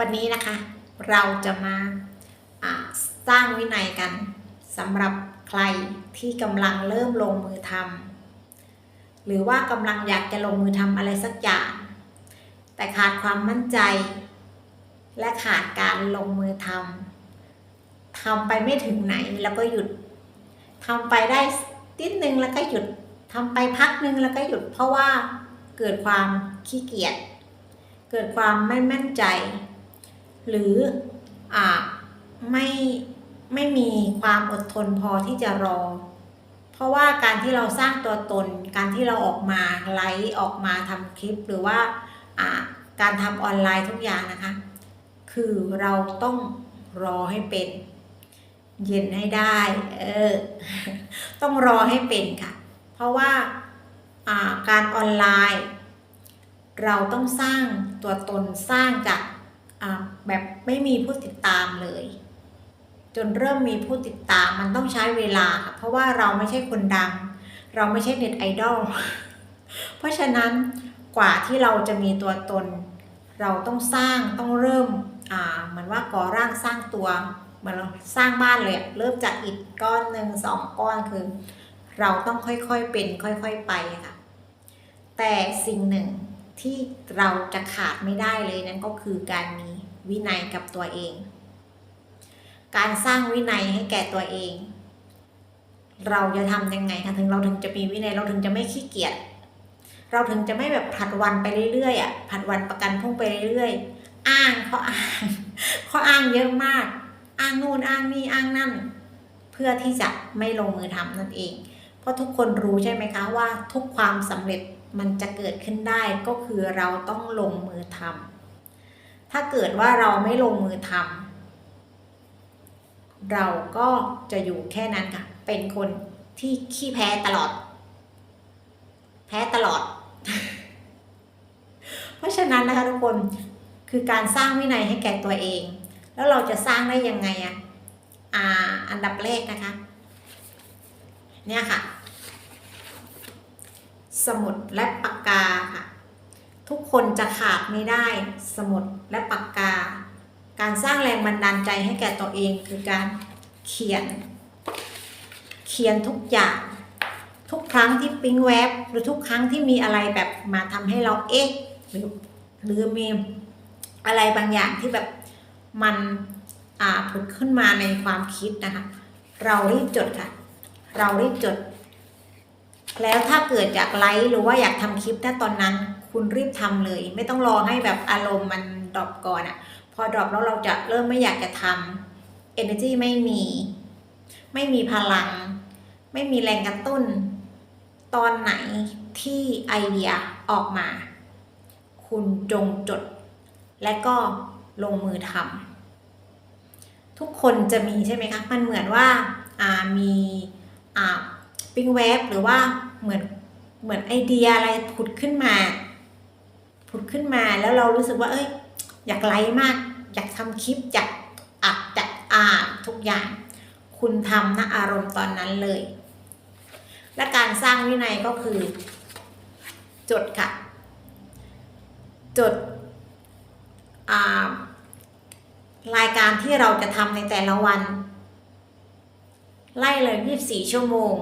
วันนี้นะคะเราจะมาาสร้างวินัยกันสำหรับใครที่กำลังเริ่มลงมือทำหรือว่ากำลังอยากจะลงมือทำอะไรสักอย่าง แต่ขาดความมั่นใจ และขาดการลงมือทำทำไปไม่ถึงไหนแล้วก็หยุดทำไปได้นิดนึงแล้วก็หยุดทำไปพักนึงแล้วก็หยุดเพราะว่าเกิดความขี้เกียจเกิดความไม่มั่นใจ หรืออ่าไม่ไม่มีความอดทนพอที่จะรอ เพราะว่าการที่เราสร้างตัวตน การที่เราออกมาไลฟ์ออกมาทำคลิปหรือว่าอ่าการทำออนไลน์ทุกอย่างนะคะ คือเราต้องรอให้เป็น เย็นให้ได้ เออ ต้องรอให้เป็นค่ะ เพราะว่าอ่าการออนไลน์ เราต้องสร้างตัวตนสร้างจาก แบบไม่มีผู้ติดตามเลย จนเริ่มมีผู้ติดตามมันต้องใช้เวลาค่ะเพราะว่าเราไม่ใช่คนดัง เราไม่ใช่เน็ตไอดอลเพราะฉะนั้นกว่าที่เราจะมีตัวตน เราต้องสร้างต้องเริ่มอ่าเหมือนว่าก่อร่างสร้างตัวเหมือนสร้างบ้านเลยเริ่มจากอิฐก้อนหนึ่งสองก้อนคือ เราต้องค่อยๆเป็น ค่อย ๆไปค่ะ แต่สิ่งหนึ่ง ที่เราจะขาดไม่ได้เลยนั่นก็คือการมีวินัยกับตัวเอง การสร้างวินัยให้แก่ตัวเอง เราจะทำยังไงคะถึงเราถึงจะมีวินัยเราถึงจะไม่ขี้เกียจเราถึงจะไม่แบบผัดวันไปเรื่อยๆอะผัดวันประกันพรุ่งไปเรื่อยๆ อ้างเขาอ้างเขาอ้างเยอะมาก อ้างนู่นอ้างนี่อ้างนั่น เพื่อที่จะไม่ลงมือทำนั่นเอง เพราะทุกคนรู้ใช่ไหมคะว่าทุกความสำเร็จ มันจะเกิดขึ้นได้ก็คือเราต้องลงมือทำถ้าเกิดว่าเราไม่ลงมือทำเราก็จะอยู่แค่นั้นค่ะ เป็นคนที่ขี้แพ้ตลอด แพ้ตลอด เพราะฉะนั้นนะคะทุกคนคือการสร้างวินัยให้แก่ตัวเอง แล้วเราจะสร้างได้ยังไงอะอ่าอันดับแรกนะคะ เนี่ยค่ะ สมุดและปากกาค่ะ ทุกคนจะขาดไม่ได้สมุดและปากกา การสร้างแรงบันดาลใจให้แก่ตัวเองคือการเขียน เขียนทุกอย่าง ทุกครั้งที่ปิ๊งแวบหรือทุกครั้งที่มีอะไรแบบมาทำให้เราเอ๊ะหรือหรือมีอะไรบางอย่างที่แบบมันอ่าผุดขึ้นมาในความคิดนะคะ เรารีบจดค่ะ เรารีบจด แล้วถ้าเกิดอยากไลฟ์หรือว่าอยากทำคลิปณตอนนั้น คุณรีบทำเลย ไม่ต้องรอให้แบบอารมณ์มันดรอปก่อนอะพอดรอปแล้วเราจะเริ่มไม่อยากจะทำ energy ไม่มี ไม่มีพลัง ไม่มีแรงกระตุ้น ตอนไหนที่ไอเดียออกมา คุณจงจด และก็ลงมือทำทุกคนจะมีใช่ไหมคะ มันเหมือนว่าามีปิ้งเวฟหรือว่า เหมือนเหมือนไอเดียอะไรผุดขึ้นมา ผุดขึ้นมาแล้วเรารู้สึกว่า เอ้ย อยากไลฟ์มาก อยากทำคลิปอยากอัดอยากอ่านทุกอย่าง คุณทำนะอารมณ์ตอนนั้นเลย และการสร้างวินัยก็คือ จดค่ะ จดรายการที่เราจะทำในแต่ละวัน ไล่เลย 24 ชั่วโมง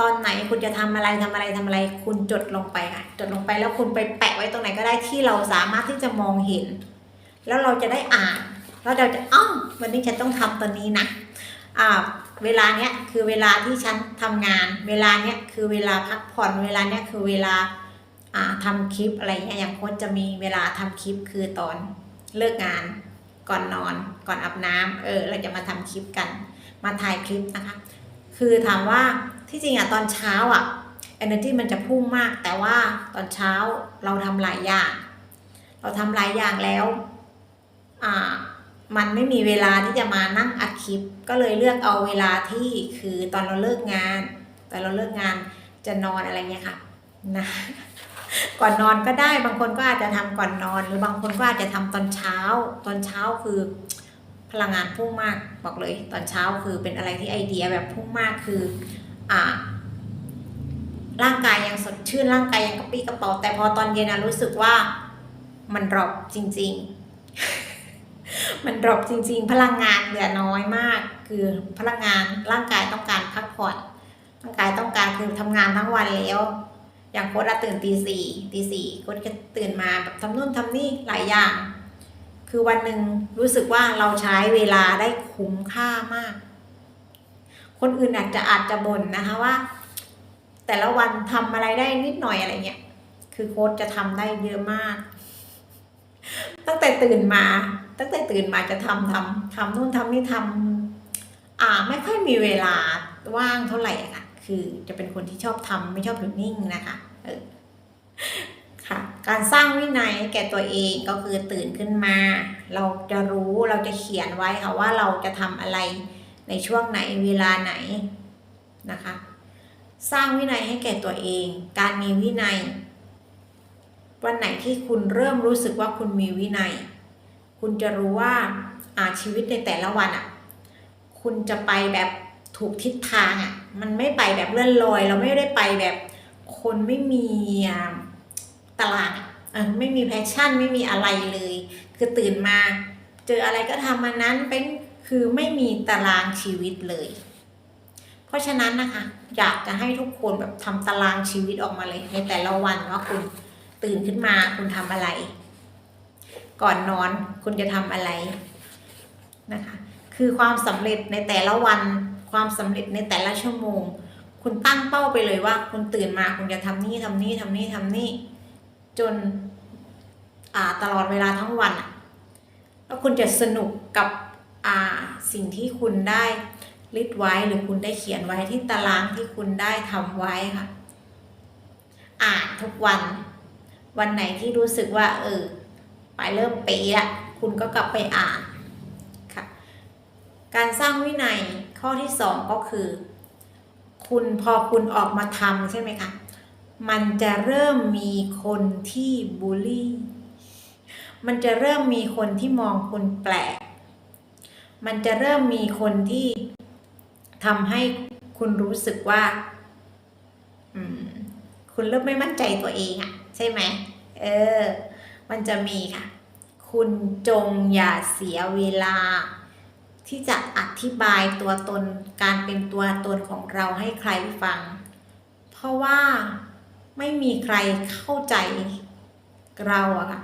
ตอนไหนคุณจะทำอะไรทำอะไรทำอะไร คุณจดลงไปค่ะ จดลงไปแล้วคุณไปแปะไว้ตรงไหนก็ได้ที่เราสามารถที่จะมองเห็น แล้วเราจะได้อ่าน แล้วเราจะอ้อวันนี้ฉันต้องทำตัวนี้นะอ่าเวลาเนี้ยคือเวลาที่ฉันทำงาน เวลาเนี้ยคือเวลาพักผ่อนเวลาเนี้ยคือเวลาอ่าทำคลิปอะไรเงี้ยอย่างโค้ชจะมีเวลาทำคลิปคือตอนเลิกงาน ก่อนนอน ก่อนอาบน้ำเออเราจะมาทำคลิปกัน มาถ่ายคลิปนะคะ คือถามว่าที่จริงอะตอนเช้าอะ energy มันจะพุ่งมาก แต่ว่าตอนเช้าเราทำหลายอย่าง เราทำหลายอย่างแล้วอ่ามันไม่มีเวลาที่จะมานั่งอัดคลิป ก็เลยเลือกเอาเวลาที่คือตอนเราเลิกงาน ตอนเราเลิกงานจะนอนอะไรเงี้ยค่ะนะก่อนนอนก็ได้บางคนก็อาจจะทำก่อนนอน หรือบางคนก็อาจจะทำตอนเช้า ตอนเช้าคือ พลังงานพุ่งมากบอกเลย ตอนเช้าคือเป็นอะไรที่ไอเดียแบบพุ่งมากคืออ่าร่างกายยังสดชื่นร่างกายยังกระปี้กระเป๋าแต่พอตอนเย็นนะรู้สึกว่ามันดรอปจริงมันดรอปจริง ๆ พลังงานเหลือน้อยมาก คือพลังงานร่างกายต้องการพักผ่อนร่างกายต้องการคือทำงานทั้งวันแล้ว อย่างโค้ดตื่นตีสี่ตีสี่โค้ดก็ตื่นมาแบบทำนู่นทำนี่หลายอย่าง คือวันหนึ่งรู้สึกว่าเราใช้เวลาได้คุ้มค่ามาก คนอื่นอาจจะอาจจะบ่นนะคะว่า แต่ละวันทำอะไรได้นิดหน่อยอะไรเงี้ย คือโค้ดจะทำได้เยอะมาก ตั้งแต่ตื่นมา ตั้งแต่ตื่นมาจะทำทำทำนู่นทำนี่ทำอ่าไม่ค่อยมีเวลาว่างเท่าไหร่อะค่ะ คือจะเป็นคนที่ชอบทำไม่ชอบอยู่นิ่งนะคะ ค่ะการสร้างวินัยให้แก่ตัวเองก็คือตื่นขึ้นมา เราจะรู้เราจะเขียนไว้ค่ะว่าเราจะทำอะไรในช่วงไหนเวลาไหนนะคะ สร้างวินัยให้แก่ตัวเอง การมีวินัย วันไหนที่คุณเริ่มรู้สึกว่าคุณมีวินัย คุณจะรู้ว่าอาชีวิตในแต่ละวันอะ คุณจะไปแบบถูกทิศทางอะ มันไม่ไปแบบเลื่อนลอย เราไม่ได้ไปแบบคนไม่มีอ่า ตารางอะเออไม่มีแพชชั่นไม่มีอะไรเลย คือตื่นมา เจออะไรก็ทำมันนั้นเป็นคือไม่มีตารางชีวิตเลย เพราะฉะนั้นนะคะ อยากจะให้ทุกคนแบบทำตารางชีวิตออกมาเลย ในแต่ละวันว่าคุณตื่นขึ้นมาคุณทำอะไร ก่อนนอนคุณจะทำอะไรนะคะ คือความสำเร็จในแต่ละวันความสำเร็จในแต่ละชั่วโมง คุณตั้งเป้าไปเลยว่า คุณตื่นมาคุณจะทำนี่ทำนี่ทำนี่ทำนี่ จนอ่าตลอดเวลาทั้งวันอะแล้วคุณจะสนุกกับอ่าสิ่งที่คุณได้ลิดไว้หรือคุณได้เขียนไว้ที่ตารางที่คุณได้ทำไว้ค่ะ อ่านทุกวัน วันไหนที่รู้สึกว่า เออ ไปเริ่มเป๊ะละคุณก็กลับไปอ่านค่ะ การสร้างวินัยข้อที่สองก็คือ คุณพอคุณออกมาทำใช่ไหมคะ มันจะเริ่มมีคนที่บูลลี่ มันจะเริ่มมีคนที่มองคุณแปลก มันจะเริ่มมีคนที่ทำให้คุณรู้สึกว่า คุณเริ่มไม่มั่นใจตัวเองอะใช่ไหม เออ มันจะมีค่ะ คุณจงอย่าเสียเวลา ที่จะอธิบายตัวตนการเป็นตัวตนของเราให้ใครฟัง เพราะว่า ไม่มีใครเข้าใจเราอะค่ะ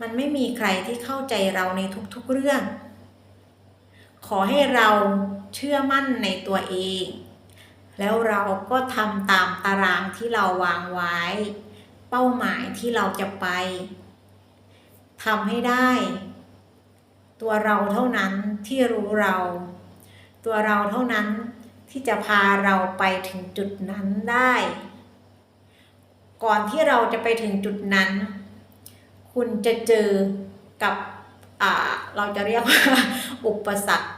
มันไม่มีใครที่เข้าใจเราในทุกๆเรื่อง ขอให้เราเชื่อมั่นในตัวเอง แล้วเราก็ทำตามตารางที่เราวางไว้ เป้าหมายที่เราจะไปทำให้ได้ ตัวเราเท่านั้นที่รู้เรา ตัวเราเท่านั้นที่จะพาเราไปถึงจุดนั้นได้ ก่อนที่เราจะไปถึงจุดนั้น คุณจะเจอกับเราจะเรียกว่าอุปสรรค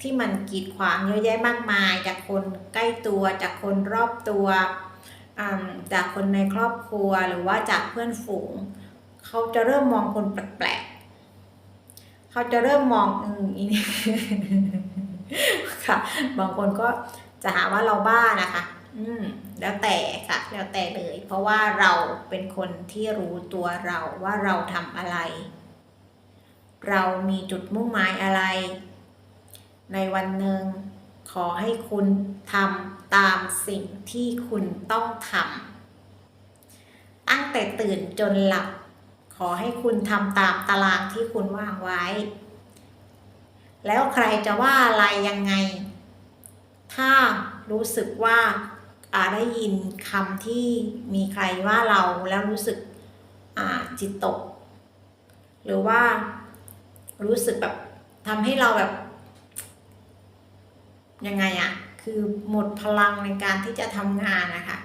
ที่มันกีดขวางเยอะแยะมากมาย จากคนใกล้ตัว จากคนรอบตัวจากคนในครอบครัวหรือว่าจากเพื่อนฝูง เขาจะเริ่มมองคนแปลกๆเขาจะเริ่มมองอืมอีนี่ค่ะ บางคนก็จะหาว่าเราบ้านะคะ อืมแล้วแต่ค่ะ แล้วแต่เลย เพราะว่าเราเป็นคนที่รู้ตัวเราว่าเราทำอะไร เรามีจุดมุ่งหมายอะไร ในวันหนึ่งขอให้คุณทำตามสิ่งที่คุณต้องทำตั้งแต่ตื่นจนหลับ ขอให้คุณทำตามตารางที่คุณวางไว้ แล้วใครจะว่าอะไรยังไง ถ้ารู้สึกว่าอา ได้ยินคำที่มีใครว่าเราแล้วรู้สึกจิตตก หรือว่ารู้สึกแบบทำให้เราแบบยังไงอะคือหมดพลังในการที่จะทำงานนะคะ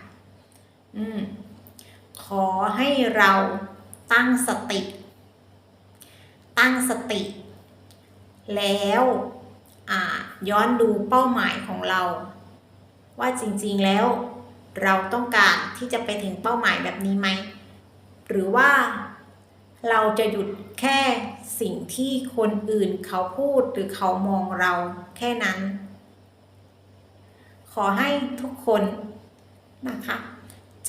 อืมขอให้เราตั้งสติ ตั้งสติ แล้วย้อนดูเป้าหมายของเรา ว่าจริงๆแล้ว เราต้องการที่จะไปถึงเป้าหมายแบบนี้ไหม หรือว่าเราจะหยุดแค่สิ่งที่คนอื่นเขาพูดหรือเขามองเราแค่นั้น ขอให้ทุกคนนะคะ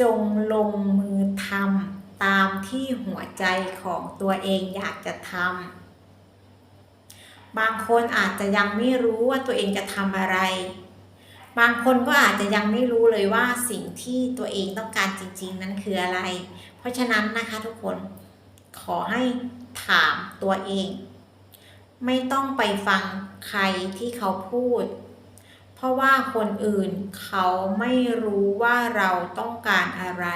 จงลงมือทำตามที่หัวใจของตัวเองอยากจะทำบางคนอาจจะยังไม่รู้ว่าตัวเองจะทำอะไร บางคนก็อาจจะยังไม่รู้เลยว่าสิ่งที่ตัวเองต้องการจริง ๆ นั้นคืออะไร เพราะฉะนั้นนะคะทุกคนขอให้ถามตัวเอง ไม่ต้องไปฟังใครที่เขาพูด เพราะว่าคนอื่นเขาไม่รู้ว่าเราต้องการอะไร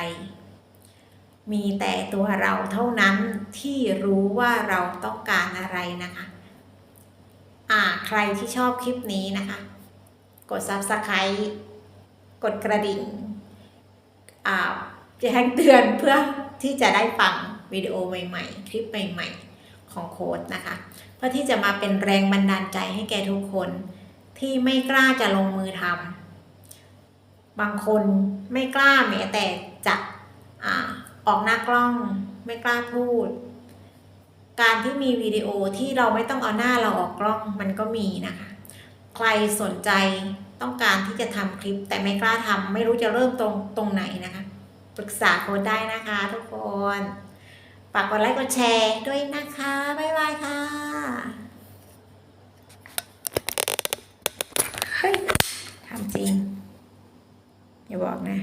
มีแต่ตัวเราเท่านั้นที่รู้ว่าเราต้องการอะไรนะคะ อ่าใครที่ชอบคลิปนี้นะคะ กด subscribe กดกระดิ่งอ่าแจ้งเตือนเพื่อที่จะได้ฟังวิดีโอใหม่ ๆ คลิปใหม่ ๆ ของโค้ดนะคะ เพื่อที่จะมาเป็นแรงบันดาลใจให้แกทุกคนที่ไม่กล้าจะลงมือทำบางคนไม่กล้าแม้แต่จะอออกหน้ากล้องไม่กล้าพูด การที่มีวิดีโอที่เราไม่ต้องเอาหน้าเราออกกล้องมันก็มีนะคะ ใครสนใจต้องการที่จะทำคลิป แต่ไม่กล้าทำไม่รู้จะเริ่มตรงตรงไหนนะคะ ปรึกษาโค้ดได้นะคะทุกคนฝากกดไลค์กดแชร์ด้วยนะคะ บ๊ายบายค่ะเฮ้ยทำจริง อย่าบอกนะ